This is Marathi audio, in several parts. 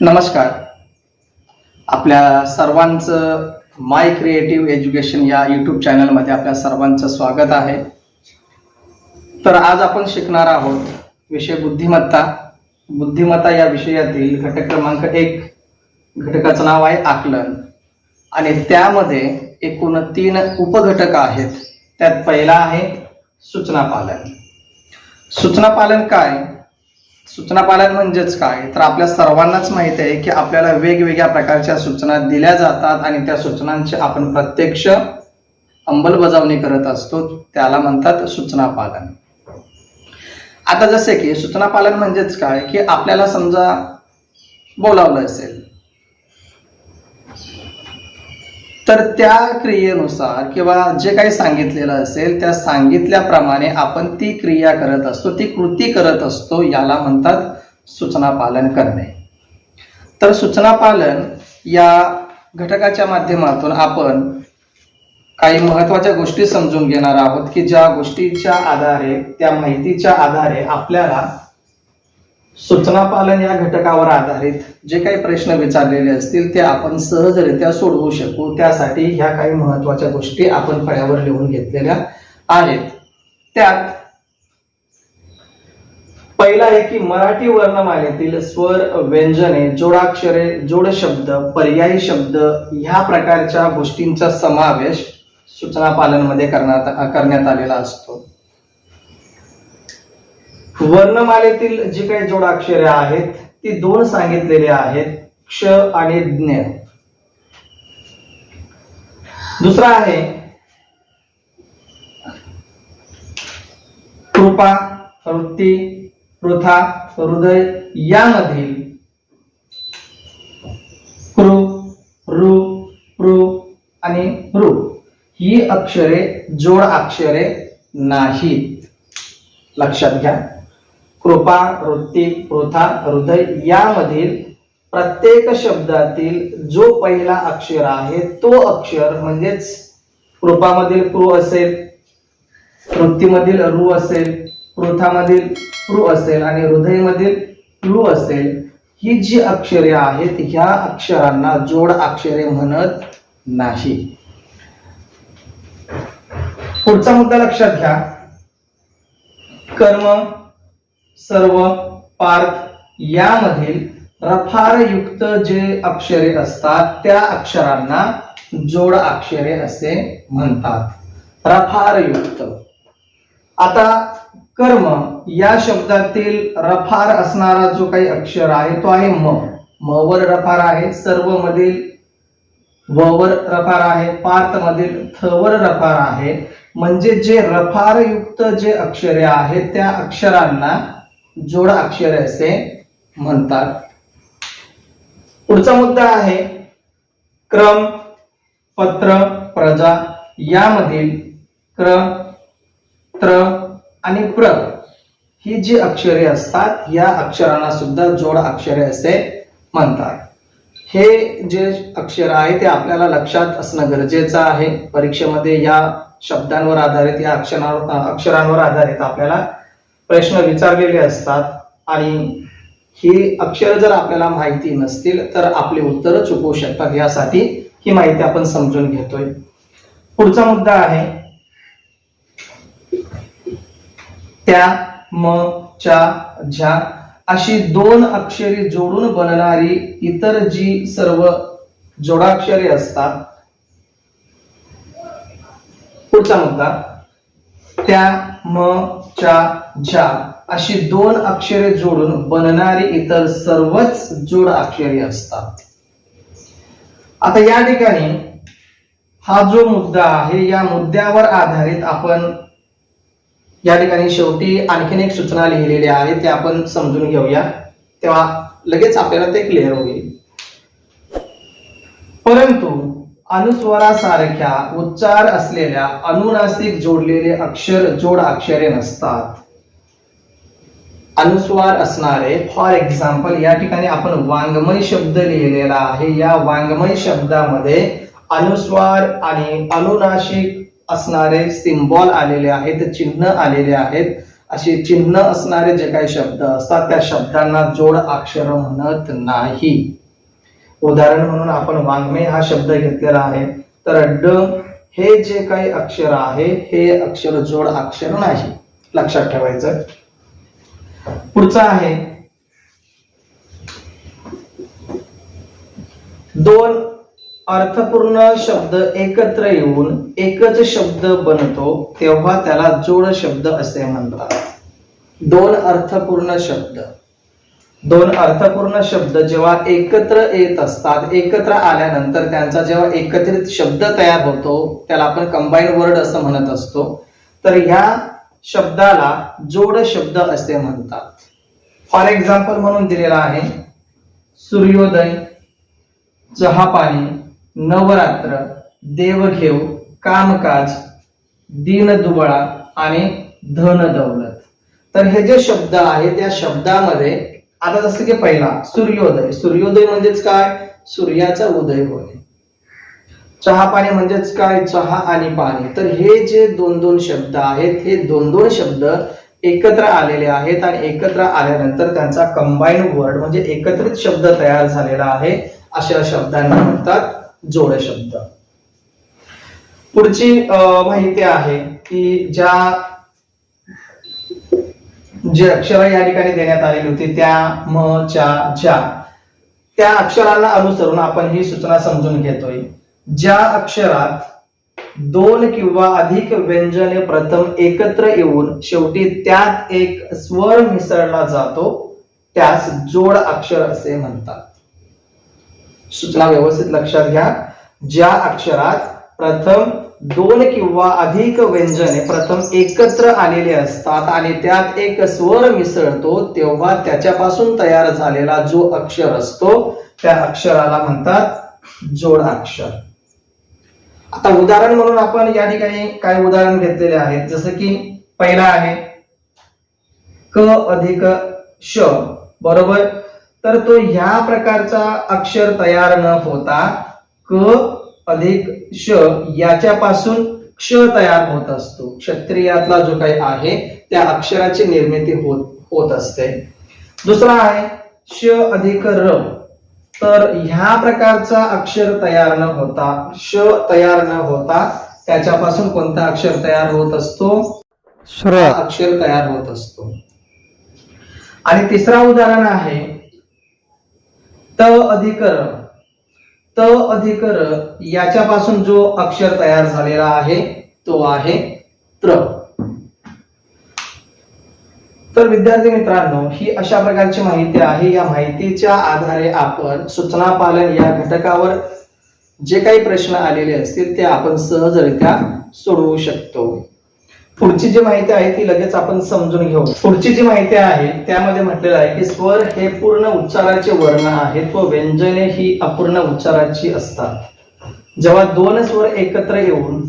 नमस्कार. आपल्या सर्वांचं माय क्रिएटिव्ह एज्युकेशन या यूट्यूब चॅनलमध्ये आपल्या सर्वांचं स्वागत आहे. तर आज आपण शिकणार आहोत विषय बुद्धिमत्ता. बुद्धिमत्ता या विषयातील घटक क्रमांक एक घटकाचं नाव आहे आकलन. आणि त्यामध्ये एकूण तीन उपघटक आहेत. त्यात पहिला आहे सूचना पालन सूचना पालन काय? सूचना पालन म्हणजेच काय? तर आपल्या सर्वांनाच माहिती आहे की आपल्याला वेगवेगळ्या प्रकारच्या सूचना दिल्या जातात आणि त्या सूचनांची आपण प्रत्यक्ष अंमलबजावणी करत असतो. त्याला म्हणतात सूचना पालन. आता जसे की सूचना पालन म्हणजेच काय? की आपल्याला समजा बोलावलं असेल तर त्या क्रियेनुसार किंवा जे काही सांगितलेलं असेल त्या सांगितल्याप्रमाणे आपण ती क्रिया करत असतो ती कृती करत असतो याला म्हणतात सूचना पालन करणे. तर सूचना पालन या घटकाच्या माध्यमातून आपण काही महत्त्वाच्या गोष्टी समजून घेणार आहोत की ज्या गोष्टीच्या आधारे त्या माहितीच्या आधारे आपल्याला सूचना पालन या घटकावर आधारित जे काही प्रश्न विचारलेले असतील ते आपण सहजरित्या सोडवू शकू. त्यासाठी ह्या काही महत्त्वाच्या गोष्टी आपण फळ्यावर लिहून घेतलेल्या आहेत. त्यात पहिला आहे की मराठी वर्णमालेतील स्वर व्यंजने जोडाक्षरे जोड शब्द पर्यायी शब्द ह्या प्रकारच्या गोष्टींचा समावेश सूचना पालनमध्ये करण्यात करण्यात आलेला असतो. वर्णमालेतील जी काही जोडाक्षरे आहेत ती दोन सांगितलेली आहेत क्ष आणि ज्ञ. दुसरा आहे कृपा वृत्ती पृथा हृदय यामधील कृ रु पृ आणि रु ही अक्षरे जोड अक्षरे नाहीत. लक्षात घ्या. कृपा वृत्ती पृथा हृदय यामधील प्रत्येक शब्दातील जो पहिला अक्षर आहे तो अक्षर म्हणजेच कृपामधील कृ असेल वृत्तीमधील रु असेल पृथामधील क्रू असेल आणि हृदयमधील लू असेल ही जी अक्षरे आहेत ह्या अक्षरांना जोड अक्षरे म्हणत नाही. पुढचा मुद्दा लक्षात घ्या. कर्म सर्व पार्थ यामधील रफारयुक्त जे अक्षरे असतात त्या अक्षरांना जोड अक्षरे असे म्हणतात. रफारयुक्त. आता कर्म या शब्दातील रफार असणारा जो काही अक्षर आहे तो आहे म. म वर रफार आहे सर्व मधील व वर रफार आहे पार्थ मधील थवर रफार आहे. म्हणजे जे रफारयुक्त जे अक्षरे आहेत त्या अक्षरांना जोड अक्षरे असे म्हणतात. पुढचा मुद्दा आहे क्रम पत्र प्रजा यामधील क्र त्र आणि प्र ही जी अक्षरे असतात या अक्षरांना सुद्धा जोड अक्षरे असे म्हणतात. हे जे अक्षर आहे ते आपल्याला लक्षात असणं गरजेचं आहे. परीक्षेमध्ये या शब्दांवर आधारित या अक्षरांवर अक्षरांवर आधारित आपल्याला प्रश्न विचारलेले असतात आणि ही अक्षर जर आपल्याला माहिती नसतील तर आपले उत्तर चुकवू शकतात. यासाठी ही माहिती आपण समजून घेतोय. पुढचा मुद्दा आहे. त्या म च्या झ्या अशी दोन अक्षरे जोडून बनणारी इतर जी सर्व जोडाक्षरे असतात. पुढचा मुद्दा. त्या म च्या झ्या अशी दोन अक्षरे जोडून बनणारी इतर सर्वच जोड अक्षरे असतात. आता या ठिकाणी हा जो मुद्दा आहे या मुद्द्यावर आधारित आपण या ठिकाणी शेवटी आणखीन एक सूचना लिहिलेली आहे ते आपण समजून घेऊया. तेव्हा लगेच आपल्याला ते क्लिअर होईल. परंतु अनुस्वरासारख्या उच्चार असलेल्या अनुनासिक जोडलेले अक्षर जोड अक्षरे नसतात. अनुस्वार असणारे फॉर एक्झाम्पल या ठिकाणी आपण वाङ्मय शब्द लिहिलेला आहे. या वाङ्मय शब्दामध्ये अनुस्वार आणि अनुनासिक असणारे सिम्बॉल आलेले आहेत चिन्ह आलेले आहेत. असे चिन्ह असणारे जे काही शब्द असतात त्या शब्दांना जोड अक्षर म्हणत नाही. उदाहरण म्हणून आपण वाङ्मय हा शब्द घेतलेला आहे. तर ड हे जे काही अक्षर आहे हे अक्षर जोड अक्षर नाही. लक्षात ठेवायचं पुढचं आहे. दोन अर्थपूर्ण शब्द एकत्र येऊन एकच शब्द बनतो तेव्हा त्याला जोड शब्द असे म्हणतात. दोन अर्थपूर्ण शब्द. दोन अर्थपूर्ण शब्द जेव्हा एकत्र येत असतात एकत्र आल्यानंतर त्यांचा जेव्हा एकत्रित शब्द तयार होतो त्याला आपण कंबाईन वर्ड असं म्हणत असतो. तर ह्या शब्दाला जोड शब्द असे म्हणतात. फॉर एक्झाम्पल म्हणून दिलेला आहे सूर्योदय चहापाणी नवरात्र देवघेव कामकाज दिनदुबळा आणि धन दौलत तर हे जे शब्द आहेत त्या शब्दामध्ये आता जसं की पहिला सूर्योदय. सूर्योदय म्हणजेच काय? सूर्याचा उदय होणे. चहा पाणी म्हणजेच काय? चहा आणि पाणी. तर हे जे दोन दोन शब्द आहेत हे दोन दोन शब्द एकत्र आलेले आहेत आणि एकत्र आल्यानंतर त्यांचा कंबाईन वर्ड म्हणजे एकत्रित शब्द तयार झालेला आहे अशा शब्दांना म्हणतात जोड शब्द. पुढची अं, माहिती आहे की ज्या जे अक्षर या ठिकाणी देण्यात आलेली होती त्या म च्या ज्या त्या अक्षरांना अनुसरून आपण ही सूचना समजून घेतोय. ज्या अक्षरात दोन किंवा अधिक व्यंजने प्रथम एकत्र येऊन शेवटी त्यात एक स्वर मिसळला जातो त्यास जोड अक्षर असे म्हणतात. सूचना व्यवस्थित लक्षात घ्या. ज्या अक्षरात प्रथम दोन किंवा अधिक व्यंजने प्रथम एकत्र आलेले असतात आणि त्यात एक स्वर मिसळतो तेव्हा त्याच्यापासून तयार झालेला जो अक्षर असतो त्या अक्षराला म्हणतात जोड अक्षर आता उदाहरण म्हणून आपण या ठिकाणी काय उदाहरण घेतलेले आहेत. जसं की पहिला आहे क अधिक श बरोबर? तर तो ह्या प्रकारचा अक्षर तयार न होता क अधिक श याच्यापासून क्ष तयार होत असतो. क्षत्रियातला जो काही आहे त्या अक्षराची निर्मिती होत होत असते. दुसरा आहे श अधिक र. तर ह्या प्रकारचा अक्षर तयार न होता श तयार न होता त्याच्यापासून कोणता अक्षर तयार होत असतो? हा अक्षर तयार होत असतो. आणि तिसरा उदाहरण आहे त अधिक र. त अधिक र याच्यापासून जो अक्षर तयार झालेला आहे तो आहे त्र. तर विद्यार्थी मित्रांनो ही अशा प्रकारची माहिती आहे. या माहितीच्या आधारे आपण सूचना पालन या घटकावर जे काही प्रश्न आलेले असतील ते आपण सहजरित्या सोडवू शकतो. पुढची जी माहिती आहे ती लगेच आपण समजून घेऊ. पुढची जी माहिती आहे त्यामध्ये म्हटलेलं आहे की स्वर हे पूर्ण उच्चाराचे वर्ण आहेत व व्यंजने ही अपूर्ण उच्चाराची असतात. जेव्हा दोन स्वर एकत्र येऊन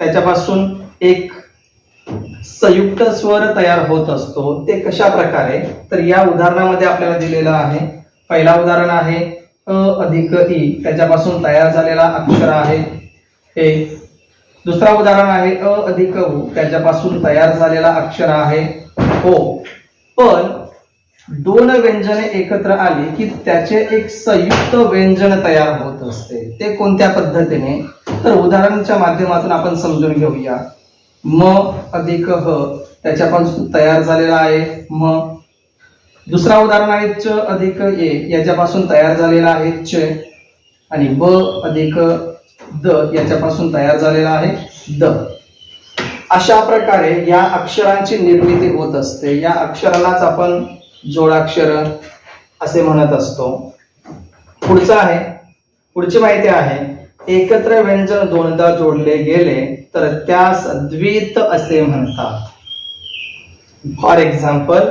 त्याच्यापासून एक संयुक्त स्वर तयार होत असतो ते कशा प्रकारे? तर या उदाहरणामध्ये आपल्याला दिलेलं आहे. पहिला उदाहरण आहे अ अधिक ई त्याच्यापासून तयार झालेला अक्षर आहे. हे दुसरा उदाहरण आहे अ अधिक उ. त्याच्यापासून तयार झालेला अक्षर आहे ओ. पण दोन व्यंजने एकत्र आली की त्याचे एक संयुक्त व्यंजन तयार होत असते. ते कोणत्या पद्धतीने? तर उदाहरणाच्या माध्यमातून आपण समजून घेऊया. म अधिक ह. त्याच्यापासून तयार झालेला आहे म. दुसरा उदाहरण आहे च अधिक ए. याच्यापासून तयार झालेला आहे च. आणि ब अधिक द याच्यापासून तयार झालेला आहे. द. अशा प्रकारे या अक्षरांची निर्मिती होत असते. या अक्षरालाच आपण जोडाक्षर असे म्हणत असतो. पुढचं आहे. पुढची माहिती आहे. एकत्र व्यंजन दोनदा जोडले गेले तर त्यास द्वित असे म्हणतात. फॉर एक्झाम्पल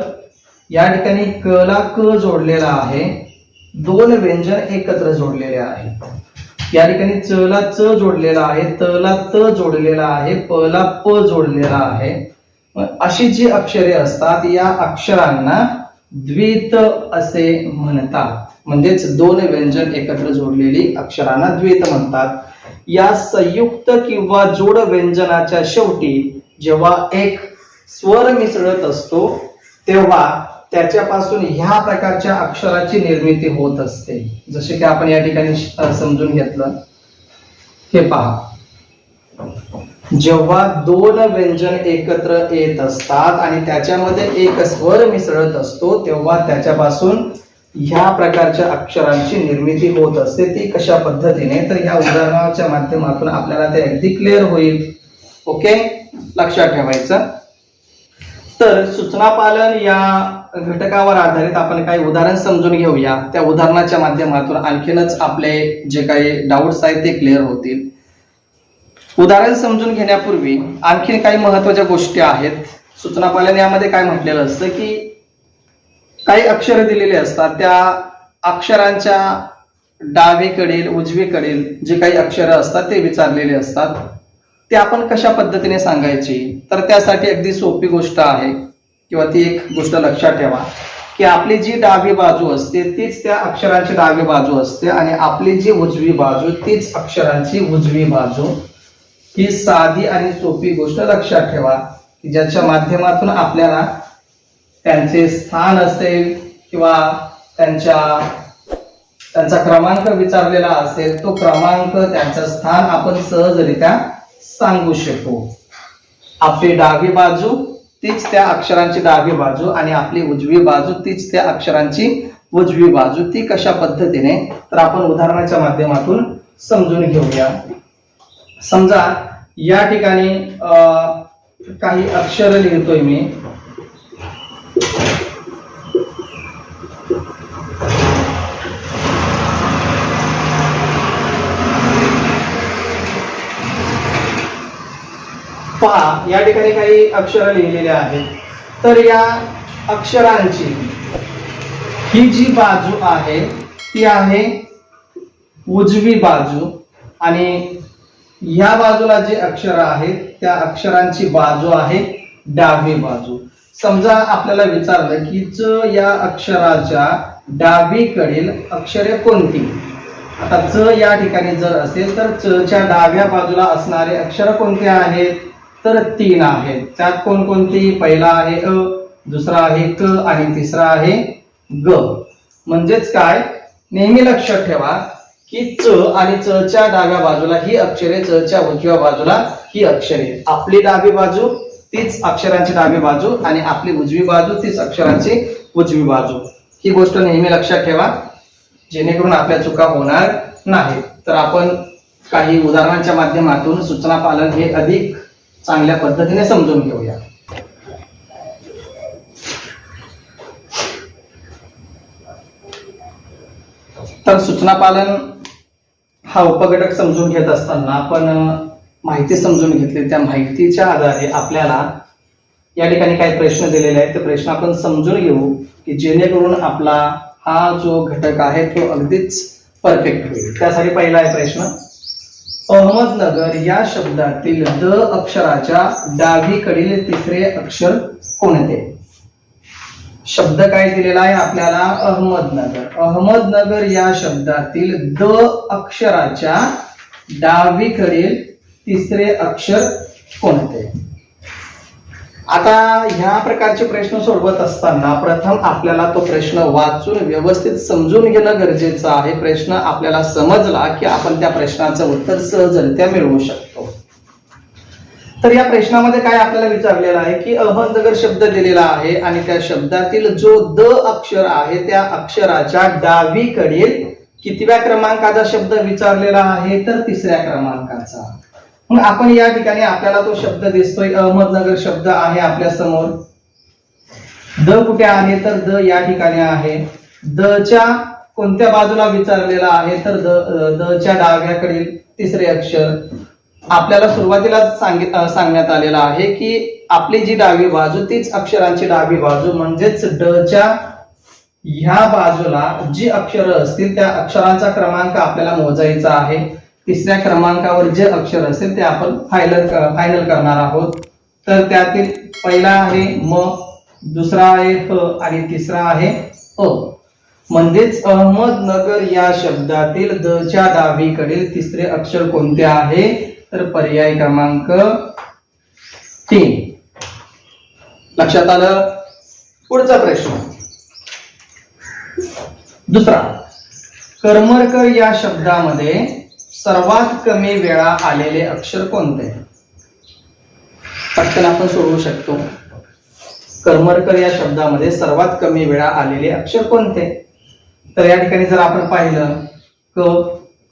या ठिकाणी क ला क जोडलेला आहे. दोन व्यंजन एकत्र जोडलेले आहेत. या ठिकाणी च ला च जोडलेला आहे त ला त जोडलेला आहे प ला प जोडलेला आहे. अशी जी अक्षरे असतात या अक्षरांना द्वित असे म्हणतात. म्हणजेच दोन व्यंजन एकत्र जोडलेली अक्षरांना द्वित म्हणतात. या संयुक्त किंवा जोड व्यंजनाच्या शेवटी जेव्हा एक स्वर मिसळत असतो तेव्हा त्याच्यापासून ह्या प्रकारच्या अक्षराची निर्मिती होत असते. जसे की आपण या ठिकाणी समजून घेतलं. हे पहा. जेव्हा दोन व्यंजन एकत्र येत असतात आणि त्याच्यामध्ये एक स्वर मिसळत असतो तेव्हा त्याच्यापासून ह्या प्रकारच्या अक्षरांची निर्मिती होत असते. ती कशा पद्धतीने? तर ह्या उदाहरणाच्या माध्यमातून आपल्याला ते अगदी क्लिअर होईल. ओके लक्षात ठेवायचं. तर सूचना पालन या घटकावर आधारित आपण काही उदाहरण समजून घेऊया. त्या उदाहरणाच्या माध्यमातून आणखीनच आपले जे काही डाऊट्स आहेत ते क्लिअर होतील. उदाहरण समजून घेण्यापूर्वी आणखीन काही महत्त्वाच्या गोष्टी आहेत. सूचना पालन यामध्ये काय म्हटलेलं असतं की काही अक्षर दिलेली असतात. त्या अक्षरांच्या डावीकडील उजवीकडील जे काही अक्षरं असतात ते विचारलेले असतात. ते आपण कशा पद्धतीने सांगायची? तर त्यासाठी अगदी सोपी गोष्ट आहे. किंवा ती एक गोष्ट लक्षात ठेवा की आपली जी डावी बाजू असते तीच त्या अक्षरांची डावी बाजू असते आणि आपली जी उजवी बाजू तीच अक्षरांची उजवी बाजू. ही साधी आणि सोपी गोष्ट लक्षात ठेवा की ज्याच्या माध्यमातून आपल्याला त्यांचे स्थान असेल किंवा त्यांच्या त्यांचा क्रमांक विचारलेला असेल तो क्रमांक त्यांचं स्थान आपण सहजरित्या सांगू शकतो आपली डावी बाजू तीच त्या अक्षरांची डावी बाजू आणि आपली उजवी बाजू तीच त्या अक्षरांची उजवी बाजू. ती कशा पद्धतीने? तर आपण उदाहरणाच्या माध्यमातून समजून घेऊया. समजा या ठिकाणी अं, काही अक्षर लिहितोय मी. पहा या ठिकाणी काही अक्षरं लिहिलेले आहेत. तर या अक्षरांची ही जी बाजू आहे ती आहे उजवी बाजू आणि या बाजूला जे अक्षर आहेत त्या अक्षरांची बाजू आहे डावी बाजू. समजा आपल्याला विचारलं की ज या अक्षराच्या डावीकडील अक्षरे कोणती? आता च या ठिकाणी जर असेल तर च च्या डाव्या बाजूला असणारे अक्षर कोणते आहेत? तर तीन आहेत त्यात कोणकोणती? पहिला आहे अ दुसरा आहे क आणि तिसरा आहे ग. म्हणजेच काय? नेहमी लक्षात ठेवा की च आणि च च्या डाव्या बाजूला ही अक्षरे च च्या उजव्या बाजूला ही अक्षरे. आपली डावी बाजू तीच अक्षरांची डावी बाजू आणि आपली उजवी बाजू तीच अक्षरांची उजवी बाजू. ही गोष्ट नेहमी लक्षात ठेवा जेणेकरून आपल्या चुका होणार नाही तर आपण काही उदाहरणांच्या माध्यमातून सूचना पालन हे अधिक चांगल्या पद्धतीने समजून घेऊया. तर सूचना पालन हा उपघटक समजून घेत असताना आपण माहिती समजून घेतली. त्या माहितीच्या आधारे आपल्याला या ठिकाणी काही प्रश्न दिलेले आहेत. ते प्रश्न आपण समजून घेऊ की जेणेकरून आपला हा जो घटक आहे तो अगदीच परफेक्ट होईल. त्यासाठी पहिला आहे प्रश्न. अहमदनगर या शब्दातील द अक्षराच्या डावीकडील तिसरे अक्षर कोणते? शब्द काय दिलेला आहे आपल्याला? अहमदनगर. अहमदनगर या शब्दातील द अक्षराच्या डावीकडील तिसरे अक्षर कोणते? आता ह्या प्रकारचे प्रश्न सोडवत असताना प्रथम आपल्याला तो प्रश्न वाचून व्यवस्थित समजून घेणं गरजेचं आहे. प्रश्न आपल्याला समजला की आपण त्या प्रश्नाचं उत्तर सहजरित्या मिळवू शकतो. तर या प्रश्नामध्ये काय आपल्याला विचारलेलं आहे की अहमदनगर शब्द दिलेला आहे आणि त्या शब्दातील जो द अक्षर आहे त्या अक्षराच्या डावीकडील कितव्या क्रमांकाचा शब्द विचारलेला आहे? तर तिसऱ्या क्रमांकाचा. मग आपण या ठिकाणी आपल्याला तो शब्द दिसतोय अहमदनगर शब्द आहे आपल्यासमोर. द कुठे आहे तर द या ठिकाणी आहे. द च्या कोणत्या बाजूला विचारलेला आहे तर द द च्या डाव्याकडील तिसरे अक्षर. आपल्याला सुरुवातीला सांगित सांगण्यात आलेलं आहे की आपली जी डावी बाजू तीच अक्षरांची डावी बाजू म्हणजेच ड च्या ह्या बाजूला जी अक्षरं असतील त्या अक्षरांचा क्रमांक आपल्याला मोजायचा आहे. तिसऱ्या क्रमांकावर जे अक्षर असेल ते आपण फायनल फायनल करणार आहोत. तर त्यातील पहिला आहे म दुसरा आहे ह आणि तिसरा आहे अ. म्हणजेच अहमदनगर या शब्दातील द च्या डावीकडील तिसरे अक्षर कोणते आहे? तर पर्याय क्रमांक तीन. लक्षात आलं? पुढचा प्रश्न. दुसरा. करमरकर या शब्दामध्ये सर्वात कमी वेळा आलेले अक्षर कोणते? पटकन आपण सोडवू शकतो. करमरकर या शब्दामध्ये सर्वात कमी वेळा आलेले अक्षर कोणते? तर या ठिकाणी जर आपण पाहिलं क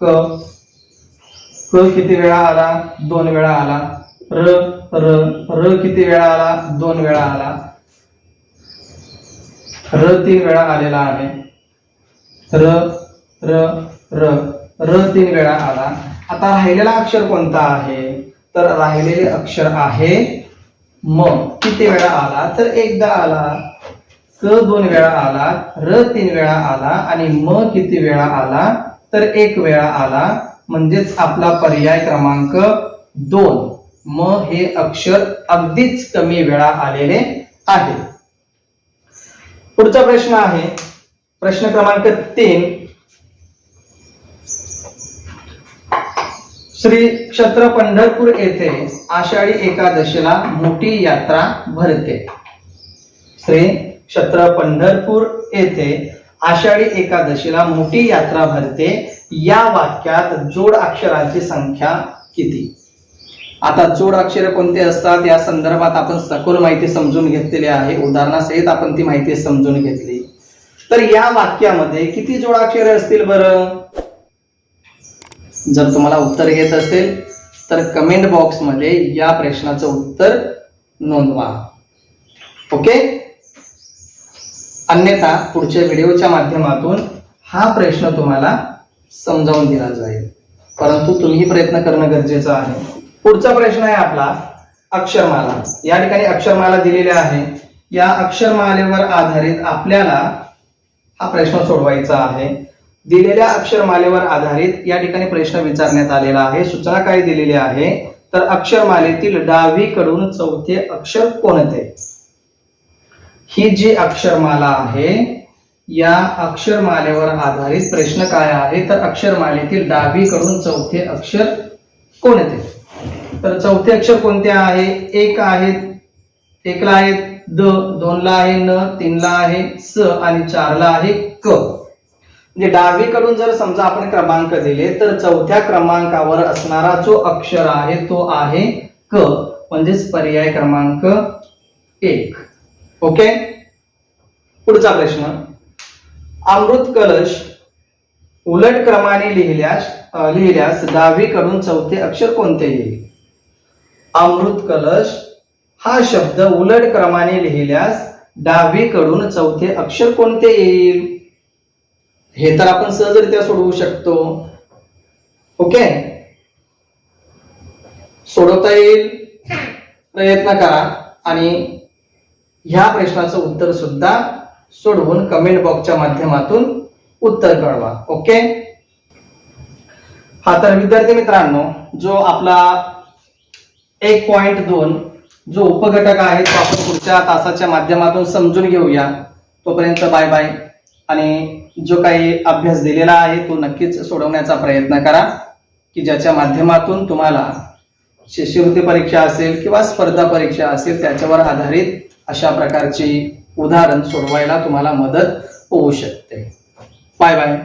क क किती वेळा आला? दोन वेळा आला. र र र किती वेळा आला? दोन वेळा आला. र तीन वेळा आलेला आहे. र र र. र तीन वेळा आला. आता राहिलेला अक्षर कोणता आहे? तर राहिलेले अक्षर आहे म. किती वेळा आला? तर एकदा आला. क दोन वेळा आला. र तीन वेळा आला. आणि म किती वेळा आला? तर एक वेळा आला. म्हणजेच आपला पर्याय क्रमांक दोन. म हे अक्षर अगदीच कमी वेळा आलेले आहे. पुढचा प्रश्न आहे. प्रश्न क्रमांक तीन. श्री क्षेत्र पंढरपूर येथे आषाढी एकादशीला मोठी यात्रा भरते. श्री क्षेत्र पंढरपूर येथे आषाढी एकादशीला मोठी यात्रा भरते. या वाक्यात जोड अक्षरांची संख्या किती? आता जोड अक्षरे कोणते असतात? या संदर्भात आपण सखोल माहिती समजून घेतलेली आहे. उदाहरणासहित आपण ती माहिती समजून घेतली. तर या वाक्यामध्ये किती जोडाक्षरे असतील बरं? जर तुम्हाला उत्तर येत असेल तर कमेंट बॉक्समध्ये या प्रश्नाचं उत्तर नोंदवा. ओके अन्यथा पुढच्या व्हिडिओच्या माध्यमातून हा प्रश्न तुम्हाला समजावून दिला जाईल. परंतु तुम्ही प्रयत्न करणं गरजेचं आहे. पुढचा प्रश्न आहे आपला अक्षरमाला. या ठिकाणी अक्षरमाला दिलेल्या आहे. या अक्षरमालेवर आधारित आपल्याला हा प्रश्न सोडवायचा आहे. दिलेल्या अक्षरमालेवर आधारित या ठिकाणी प्रश्न विचारण्यात आलेला आहे. सूचना काय दिलेली आहे. तर अक्षरमालेतील डावीकडून चौथे अक्षर कोणते? ही जी अक्षरमाला आहे या अक्षरमालेवर आधारित प्रश्न काय आहे? तर अक्षरमालेतील डावीकडून चौथे अक्षर कोणते? तर चौथे अक्षर कोणते आहे? एक आहे एकला आहे द दोनला आहे न तीनला आहे स आणि चारला आहे क. म्हणजे डावीकडून जर समजा आपण क्रमांक दिले तर चौथ्या क्रमांकावर असणारा जो अक्षर आहे तो आहे क. म्हणजेच पर्याय क्रमांक एक. ओके? पुढचा प्रश्न. अमृत कलश उलट क्रमाने लिहिल्यास लिहिल्यास डावीकडून चौथे अक्षर कोणते येईल? अमृत कलश हा शब्द उलट क्रमाने लिहिल्यास डावीकडून चौथे अक्षर कोणते येईल? हे तर आपण सहजरित्या सोडवू शकतो. ओके? सोडवता येईल? प्रयत्न करा. आणि ह्या प्रश्नाचं उत्तर सुद्धा सोडवून कमेंट बॉक्सच्या माध्यमातून उत्तर कळवा. ओके? हा तर विद्यार्थी मित्रांनो जो आपला एक पॉइंट दोन जो उपघटक आहे तो आपण पुढच्या तासाच्या माध्यमातून समजून घेऊया. तोपर्यंत बाय बाय आणि जो काही अभ्यास दिलेला आहे तो नक्कीच सोडवण्याचा प्रयत्न करा की ज्याच्या माध्यमातून तुम्हाला शिष्यवृत्ती परीक्षा असेल किंवा स्पर्धा परीक्षा असेल त्याच्यावर आधारित अशा प्रकारची उदाहरण सोडवायला तुम्हाला मदत होऊ शकते. Bye bye.